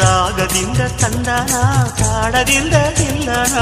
ರಾಗದಿಂದ ತಂದನ ತಾಡದಿಂದ ತಿಲ್ಲನ